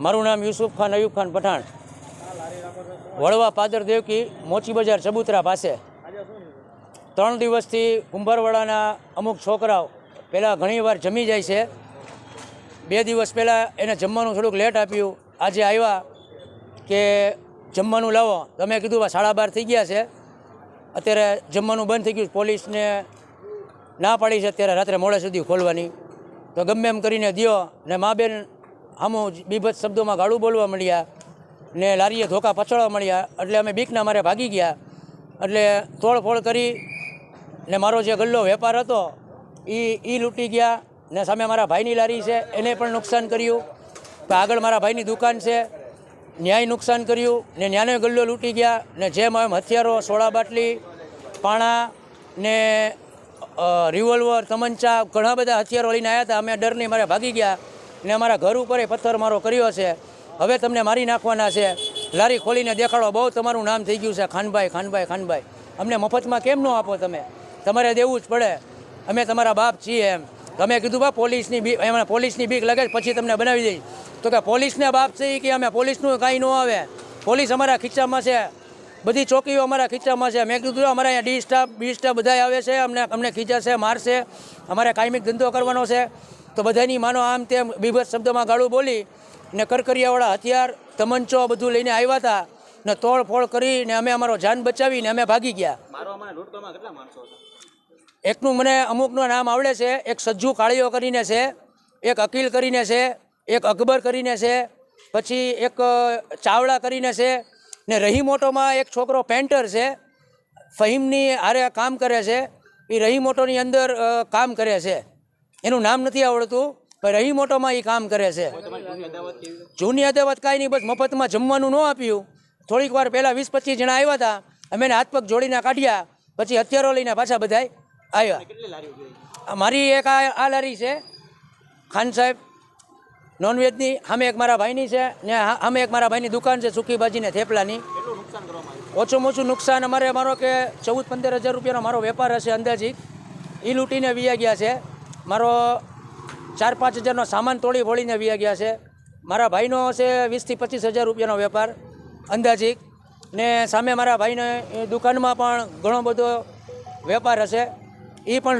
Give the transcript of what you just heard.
મારું નામ યુસુફ ખાન, અયુબ ખાન પઠાણ. વડવા પાદર દેવકી મોચી બજાર ચબુતરા પાસે. ત્રણ દિવસથી કુંભારવાડાના અમુક છોકરાઓ પહેલાં ઘણીવાર જમી જાય છે. બે દિવસ પહેલાં એને જમવાનું થોડુંક લેટ આપ્યું. આજે આવ્યા કે જમવાનું લાવો. તમે કીધું સાડા બાર થઈ ગયા છે. અત્યારે જમવાનું બંધ થઈ ગયું. પોલીસને ના પાડી છે. અત્યારે રાત્રે મોડે સુધી ખોલવાની. તો ગમે એમ કરીને દ્યો ને મા બેન આમો બીભત શબ્દોમાં ગાળું બોલવા મળ્યા ને લારીએ ધોકા પછાડવા મળ્યા. એટલે અમે બીકના મારે ભાગી ગયા. એટલે તોડફોડ કરી ને મારો જે ગલ્લો વેપાર હતો એ એ લૂંટી ગયા ને સામે મારા ભાઈની લારી છે, એને પણ નુકસાન કર્યું. આગળ મારા ભાઈની દુકાન છે, ન્યાય નુકસાન કર્યું ને ન્યાયનો ગલ્લો લૂંટી ગયા ને જેમ એમ હથિયારો સોડા બાટલી, પાણા ને રિવોલ્વર તમંચા, ઘણા બધા હથિયારો લઈને આવ્યા હતા. અમે ડરની મારે ભાગી ગયા. ને અમારા ઘર ઉપર એ પથ્થર મારો કર્યો છે. હવે તમને મારી નાખવાના છે. લારી ખોલીને દેખાડો. બહુ તમારું નામ થઈ ગયું છે. ખાનભાઈ ખાનભાઈ ખાનભાઈ. અમને મફતમાં કેમ ન આપો તમે? તમારે દેવું જ પડે. અમે તમારા બાપ છીએ એમ. તમે કીધું બા, પોલીસની બી એમાં, પોલીસની બીક લાગે પછી તમને બનાવી દઈશ. તો કે પોલીસને બાપ છે કે અમે પોલીસનું કાંઈ ન આવે. પોલીસ અમારા ખીચામાં છે. બધી ચોકીઓ અમારા ખીચામાં છે. મેં કીધું અમારા અહીંયા ડી સ્ટાફ, બી સ્ટાફ બધા આવે છે. અમને અમને ખીચાશે મારશે. અમારે કાયમિક ધંધો કરવાનો છે. તો બધાની માનો આમ તેમ બીભત્સ શબ્દમાં ગાળું બોલી ને કરકરિયાવાળા હથિયાર તમંચો બધું લઈને આવ્યા હતા ને તોડફોડ કરીને અમે અમારો જાન બચાવીને અમે ભાગી ગયા. એકનું મને અમુકનું નામ આવડે છે એક સજ્જુ કાળીઓ કરીને છે એક અકીલ કરીને છે એક અકબર કરીને છે પછી એક ચાવડા કરીને છે ને રહીમોટોમાં એક છોકરો પેન્ટર છે ફહીમની હારે કામ કરે છે એ રહીમોટોની અંદર કામ કરે છે. એનું નામ નથી આવડતું, પણ રહીમોટોમાં એ કામ કરે છે. જૂની અદાવત કાંઈ નહીં, બસ મફતમાં જમવાનું ન આપ્યું. થોડીક વાર પહેલાં વીસ પચીસ જણા આવ્યા હતા, અમે એને હાથ પગ જોડીને કાઢ્યા, પછી હથિયારો લઈને પાછા બધાય આવ્યા. મારી એક આ લારી છે, ખાન સાહેબ, નોનવેજની, સામે એક મારા ભાઈની છે, ને સામે એક મારા ભાઈની દુકાન છે, સૂકી ભાજીને થેપલાની. ઓછું ઓછું નુકસાન અમારે, મારો કે ચૌદ પંદર હજાર રૂપિયાનો મારો વેપાર હશે અંદાજિત. એ લૂંટીને વિયા ગયા છે. મારો ચાર પાંચ હજારનો સામાન તોડી ફોડીને વિયા ગયા છે. મારા ભાઈનો છે વીસથી પચીસ હજાર રૂપિયાનો વેપાર, અંદાજિત. ને સામે મારા ભાઈને દુકાનમાં પણ ઘણો બધો વેપાર હશે. એ પણ